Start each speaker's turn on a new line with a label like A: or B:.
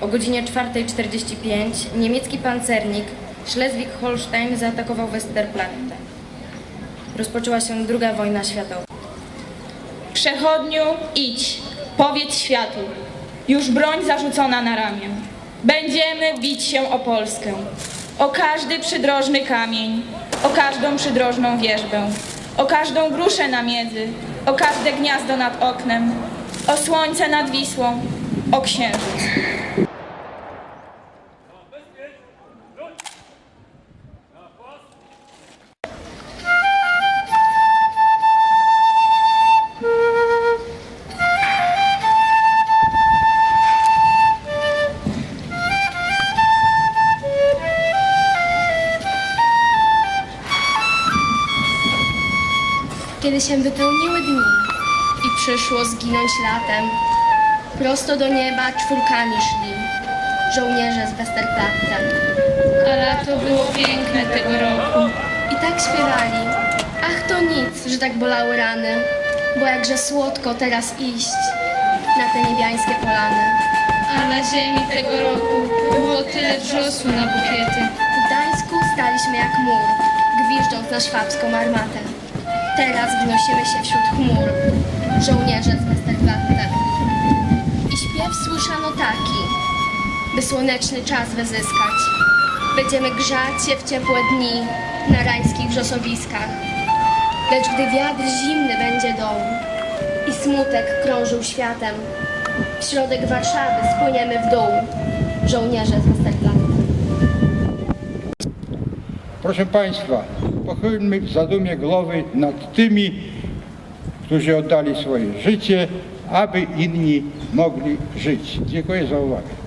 A: o godzinie 4.45 niemiecki pancernik Schleswig-Holstein zaatakował Westerplatte. Rozpoczęła się II wojna światowa.
B: Przechodniu, idź, powiedz światu, już broń zarzucona na ramię. Będziemy bić się o Polskę, o każdy przydrożny kamień, o każdą przydrożną wierzbę, o każdą gruszę na miedzy, o każde gniazdo nad oknem, o słońce nad Wisłą, o księżyc.
C: Kiedy się wypełniły dni i przyszło zginąć latem, prosto do nieba czwórkami szli żołnierze z Westerplatte.
D: A lato było piękne tego roku.
C: I tak śpiewali, ach to nic, że tak bolały rany, bo jakże słodko teraz iść na te niebiańskie polany.
D: A na ziemi tego roku było tyle wrzosu na bukiety.
C: W Gdańsku staliśmy jak mur, gwiżdżąc na szwabską armatę. Teraz wnosimy się wśród chmur, żołnierze z Westerplatte. I śpiew słyszano taki, by słoneczny czas wyzyskać. Będziemy grzać się w ciepłe dni na rajskich wrzosowiskach. Lecz gdy wiatr zimny będzie dął i smutek krążył światem, w środek Warszawy spłyniemy w dół, żołnierze z Westerplatte.
E: Proszę Państwa, pochylmy w zadumie głowy nad tymi, którzy oddali swoje życie, aby inni mogli żyć. Dziękuję za uwagę.